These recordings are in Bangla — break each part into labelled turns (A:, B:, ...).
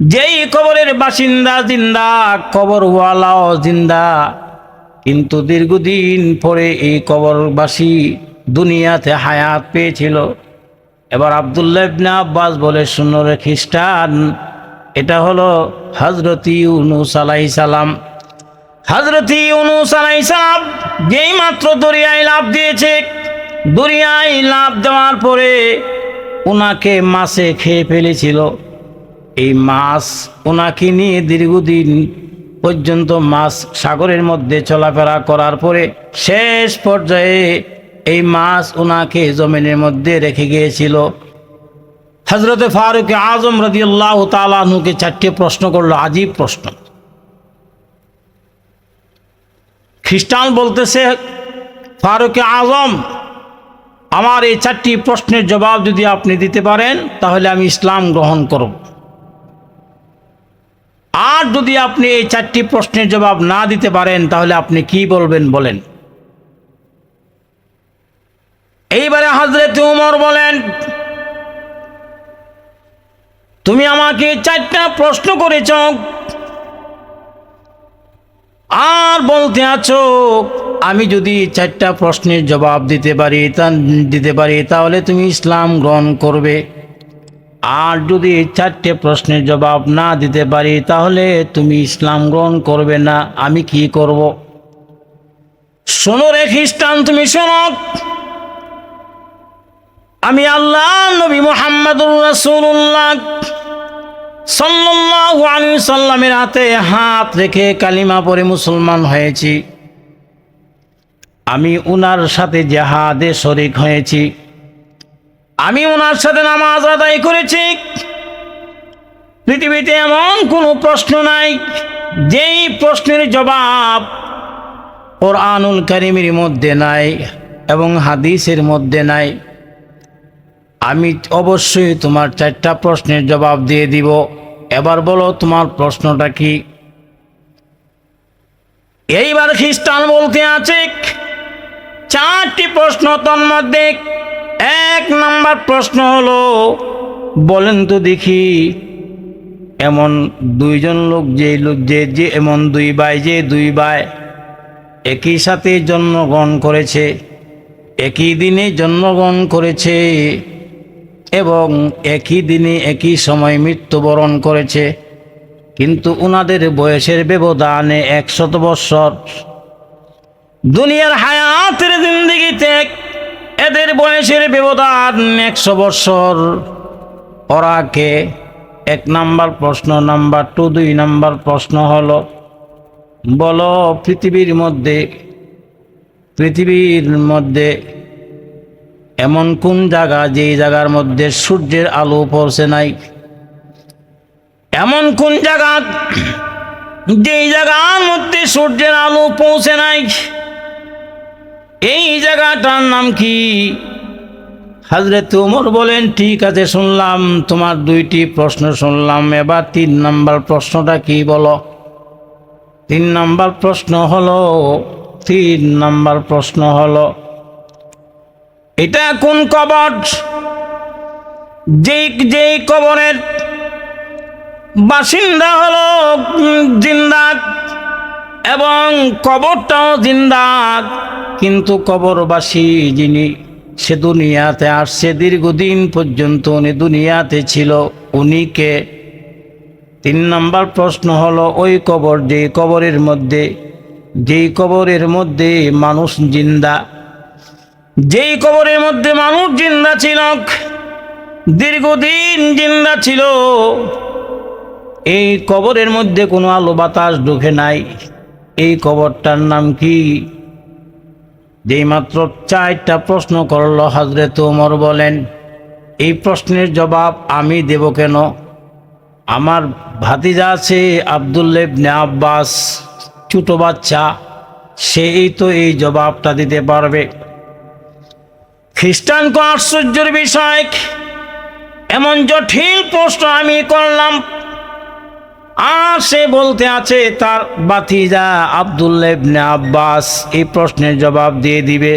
A: যেই কবরের বাসিন্দা জিন্দা, কবরওয়ালাও জিন্দা। কিন্তু দীর্ঘদিন পরে এই কবরবাসী দুনিয়াতে হায়াত পেয়েছিল। এবার আবদুল্লাহ ইবনে আব্বাস বলে, শুনো রে খ্রিস্টান, এটা হলো হজরত ইউনুস আলাইহিস সালাম। হজরত ইউনুস আলাইহিস সালাম যেই মাত্র দরিয়ায় লাভ দিয়েছে, দরিয়ায় লাভ দেওয়ার পরে ওনাকে মাছে খেয়ে ফেলেছিল। এই মাছ ওনাকে নিয়ে দীর্ঘদিন পর্যন্ত মাছ সাগরের মধ্যে চলাফেরা করার পরে শেষ পর্যায়ে এই মাছ ওনাকে জমিনের মধ্যে রেখে গিয়েছিল। হজরতে ফারুক আজম রদি আল্লাহ তালুকে চারটে প্রশ্ন করল, আজীব প্রশ্ন। খ্রিস্টান বলতেছে, ফারুক আজম, আমার এই চারটি প্রশ্নের জবাব যদি আপনি দিতে পারেন, তাহলে আমি ইসলাম গ্রহণ করব। আর যদি আপনি এই চারটি প্রশ্নের জবাব না দিতে পারেন, তাহলে আপনি কি বলবেন বলেন? এইবারে হজরত উমর বলেন, তুমি আমাকে চারটা প্রশ্ন করেছ, আর বলতে আছো, আমি যদি চারটা প্রশ্নের জবাব দিতে পারি দিতে পারি, তাহলে তুমি ইসলাম গ্রহণ করবে। আর যদি এই চারটে প্রশ্নের জবাব না দিতে পারি, তাহলে তুমি ইসলাম গ্রহণ করবে না। আমি কি করব? শোনো রে খ্রিস্টান, তুমি শোনো। আমি আল্লাহ, নবী মোহাম্মদুর রাসূলুল্লাহ সাল্লাল্লাহু আলাইহি সাল্লামের হাতে হাত রেখে কালিমা পড়ে মুসলমান হয়েছি। আমি উনার সাথে জাহাদে শরিক হয়েছি। আমি ওনার সাথে নামাজ আদায় করেছি। পৃথিবীতে এমন কোনো প্রশ্ন নাই, যেই প্রশ্নের জবাব ওর আনুল কারিমের মধ্যে নাই এবং হাদিসের মধ্যে নাই। আমি অবশ্যই তোমার চারটা প্রশ্নের জবাব দিয়ে দিব। এবার বলো, তোমার প্রশ্নটা কি? এইবার খ্রিস্টান বলতে আছে, চারটি প্রশ্ন তন্মধ্যে এক নাম্বার প্রশ্ন হলো, বলেন তো দেখি, এমন দুইজন লোক যে লোক যে যে এমন দুই ভাই যে দুই ভাই একই সাথে জন্মগ্রহণ করেছে, একই দিনে জন্মগ্রহণ করেছে এবং একই দিনে একই সময় মৃত্যুবরণ করেছে। কিন্তু ওনাদের বয়সের ব্যবধানে একশত বৎসর। দুনিয়ার হায়াতের জিন্দিগিতে এদের বয়সের ব্যবধান একশো বৎসর ওরাকে এক নাম্বার প্রশ্ন, নাম্বার টু, দুই নাম্বার প্রশ্ন হলো, বলো পৃথিবীর মধ্যে পৃথিবীর মধ্যে এমন কোন জায়গা যেই জায়গার মধ্যে সূর্যের আলো পড়ছে নাই? এমন কোন জায়গা যেই জায়গার মধ্যে সূর্যের আলো পৌঁছে নাই? এই জায়গাটার নাম কি? হাজরত উমর বলেন, ঠিক আছে, শুনলাম, তোমার দুইটি প্রশ্ন শুনলাম। এবার তিন নাম্বার প্রশ্নটা কি বলো? তিন নাম্বার প্রশ্ন হলো, তিন নাম্বার প্রশ্ন হলো, এটা কোন কবর? যেই যেই কবরের বাসিন্দা হলো জিন্দাক এবং কবরটাও জিন্দাক কিন্তু কবরবাসী যিনি সে দুনিয়াতে আসছে দীর্ঘদিন পর্যন্ত উনি দুনিয়াতে ছিল উনিকে তিন নম্বর প্রশ্ন হলো, ওই কবর যে কবরের মধ্যে যেই কবরের মধ্যে মানুষ জিন্দা। যেই কবরের মধ্যে মানুষ জিন্দা ছিল, দীর্ঘদিন জিন্দা ছিল, এই কবরের মধ্যে কোনো আলো বাতাস ঢুকে নাই। এই কবরটার নাম কি? যেই মাত্র চারটা প্রশ্ন করল হজরত ওমর বলেন, এই প্রশ্নের জবাব আমি দেব কেন? আমার ভাতিজা আছে আবদুল্লেবনে আব্বাস, ছোটো বাচ্চা, সেই তো এই জবাবটা দিতে পারবে। খ্রিস্টান কো আশ্চর্যের বিষয়, এমন জটিল প্রশ্ন আমি করলাম। আর সে বলতে আছে, তার বাতিজা আবদুল্লেবনে আব্বাস এই প্রশ্নের জবাব দিয়ে দিবে।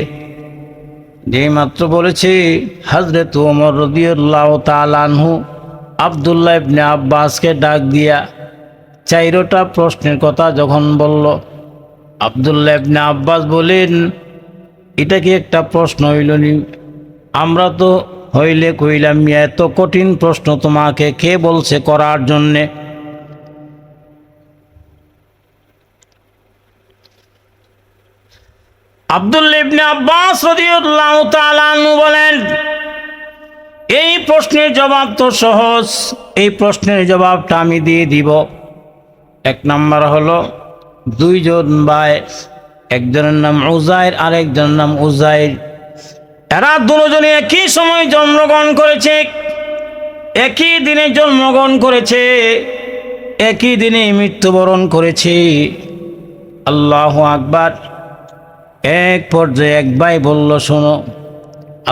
A: যেই মাত্র বলেছে হজরত ওমর রদিউল্লাহ তালানহু আবদুল্লাহ ইবনে আব্বাসকে ডাক দিয়া চাইরোটা প্রশ্নের কথা যখন বলল আবদুল্লাহ ইবনে আব্বাস বলেন, এটা কি একটা প্রশ্ন হইল নি? আমরা তো হইলে কইলাম, এত কঠিন প্রশ্ন তোমাকে কে বলছে করার জন্যে? আবদুল্লাহ ইবনে আব্বাস রাদিয়াল্লাহু তাআলা আনহু বলেন, এই প্রশ্নের জবাব তো সহজ, এই প্রশ্নের জবাবটা আমি দিয়ে দিব। এক নাম্বার হলো, দুইজন ভাই, একজনের নাম উজাইর আর একজনের নাম উজাইর। এরা দুজনে একই সময় জন্মগ্রহণ করেছে, একই দিনে জন্মগ্রহণ করেছে, একই দিনে মৃত্যুবরণ করেছে। আল্লাহ আকবার। এক পর্যায়ে এক ভাই বলল, শোনো,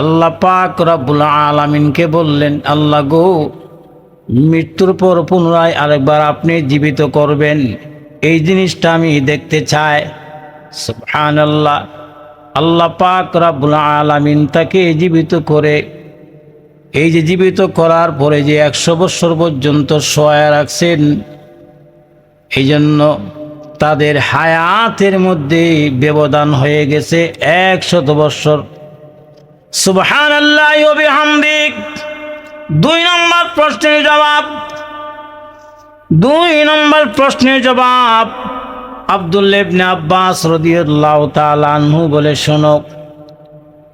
A: আল্লাহ পাক রব্বুল আলামিনকে বললেন, আল্লাহ গো, মৃত্যুর পর পুনরায় আরেকবার আপনি জীবিত করবেন। এই জিনিসটা আমি দেখতে চাই। সুবহান আল্লাহ পাক রব্বুল আলামিন তাকে জীবিত করে, এই যে জীবিত করার পরে যে একশো বছর পর্যন্ত সহায় রাখছেন এই জন্য তাদের হায়াতের মধ্যে ব্যবধান হয়ে গেছে একশত বৎসর। সুবহান আল্লাহ দুই নম্বর প্রশ্নের জবাব। দুই নম্বর প্রশ্নের জবাব আবদুল্লেবনে আব্বাস রদিয়াল্লাহ তালানহু বলে শোনক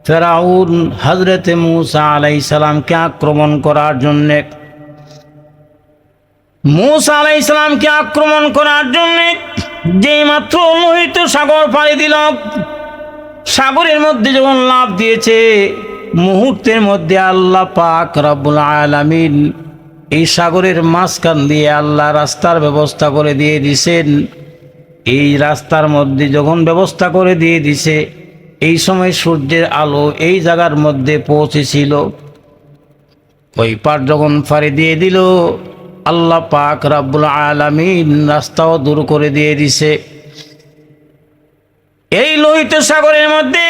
A: ফেরাউন হজরতে মুসা আলাই সালামকে আক্রমণ করার জন্যে, মুসা আলাই সালামকে আক্রমণ করার জন্যে যেই মাত্র লোহিত সাগর পাড়ি দিল, সাগরের মধ্যে যখন লাভ দিয়েছে, মুহূর্তের মধ্যে আল্লাহ পাক রব্বুল আলামিন এই সাগরের মাঝখান দিয়ে আল্লাহ রাস্তার ব্যবস্থা করে দিয়ে দিছেন। এই রাস্তার মধ্যে যখন ব্যবস্থা করে দিয়ে দিছে, এই সময় সূর্যের আলো এই জায়গার মধ্যে পৌঁছেছিল। ওই পার যখন ফাড়ি দিয়ে দিল আল্লাহ পাক রাব্বুল আলামিন রাস্তাও দূর করে দিয়ে দিছে। এই লোহিত সাগরের মধ্যে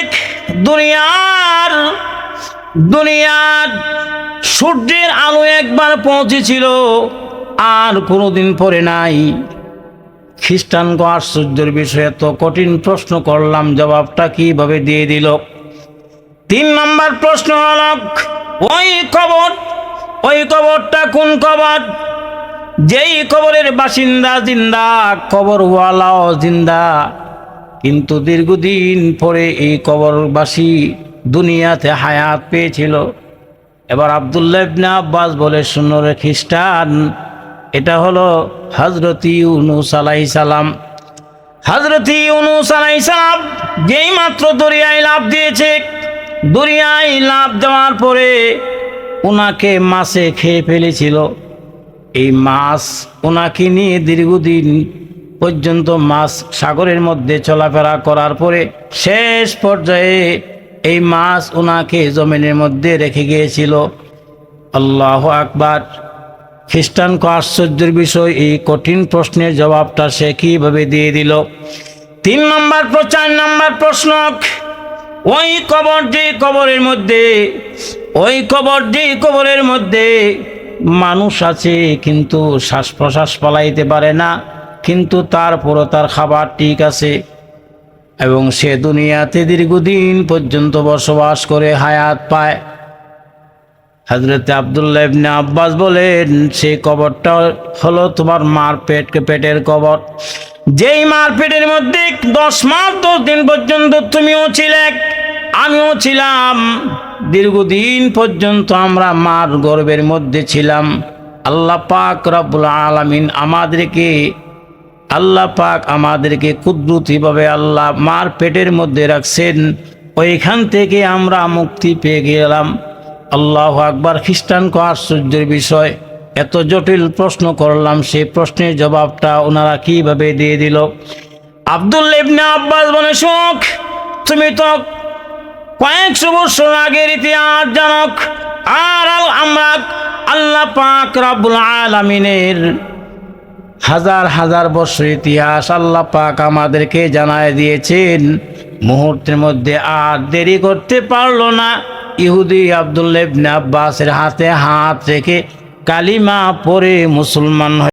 A: দুনিয়ার দুনিয়ার সূর্যের আলো একবার পৌঁছেছিল, আর কোনোদিন পরে নাই। খ্রিস্টান আশ্চর্যের বিষয়ে তো কঠিন প্রশ্ন করলাম, জবাবটা কীভাবে দিয়ে দিল? তিন নম্বর প্রশ্ন হল, ওই কবর, ওই কবরটা কোন কবর? যেই কবরের বাসিন্দা জিন্দা, কবরওয়ালাও জিন্দা। কিন্তু দীর্ঘদিন পরে এই কবরবাসী দুনিয়াতে হায়াত পেয়েছিল। এবার আবদুল্লাহ ইবনে আব্বাস বলে শুনরে খ্রিস্টান, এটা হলো হজরতি ইউনুস আলাই সালাম। হজরতি ইউনুস আলাই সালাম যেই মাত্র দরিয়ায় লাভ দিয়েছে, দরিয়ায় লাভ দেওয়ার পরে ওনাকে মাছে খেয়ে ফেলেছিল। এই মাছ ওনাকে নিয়ে দীর্ঘদিন পর্যন্ত মাছ সাগরের মধ্যে চলাফেরা করার পরে শেষ পর্যায়ে এই মাছ ওনাকে জমিনের মধ্যে রেখে গিয়েছিল। আল্লাহ আকবার। খ্রিস্টানকে আশ্চর্যের বিষয়, এই কঠিন প্রশ্নের জবাবটা সে কীভাবে দিয়ে দিল? তিন নম্বর চার নম্বর প্রশ্ন, ওই কবর যে কবরের মধ্যে, ওই কবর যে কবরের মধ্যে মানুষ আছে, কিন্তু শ্বাস প্রশ্বাস পালাইতে পারে না, কিন্তু তারপরও তার খাবার ঠিক আছে। এবং সে দুনিয়াতে দীর্ঘদিন পর্যন্ত বসবাস করে হায়াত পায়। হজরত আবদুল্লাহ ইবনে আব্বাস বলেন সেই কবরটা হলো তোমার মার পেট পেটের কবর। যেই মার পেটের মধ্যে দশ মাস দশ দিন পর্যন্ত তুমিও ছিলে, আমিও ছিলাম। দীর্ঘদিন পর্যন্ত আমরা মার গর্বের মধ্যে ছিলাম। আল্লাহ পাক রব্বুল আলামিন আমাদেরকে, আল্লাহ পাক আমাদেরকে কুদরতিভাবে আল্লাহ মার পেটের মধ্যে রাখছেন। ওইখান থেকে আমরা মুক্তি পেয়ে গেলাম। আল্লাহ আকবার খ্রিস্টানকে আশ্চর্যের বিষয়, এত জটিল প্রশ্ন করলাম সেই প্রশ্নের জবাবটা ওনারা কীভাবে দিয়ে দিল? আব্দুল আব্বাস বলে, শোক, তুমি তো কয়েকশো বছর আগের ইতিহাস জানক। আর আমরা আল্লাহ পাক রাব্বুল আলামিনের হাজার হাজার বছর ইতিহাস আল্লাহ পাক আমাদেরকে জানায় দিয়েছেন। মুহূর্তের মধ্যে আর দেরি করতে পারল না। ইহুদি আবদুল্লাহ আব্বাসের হাতে হাত রেখে কালিমা পরে মুসলমান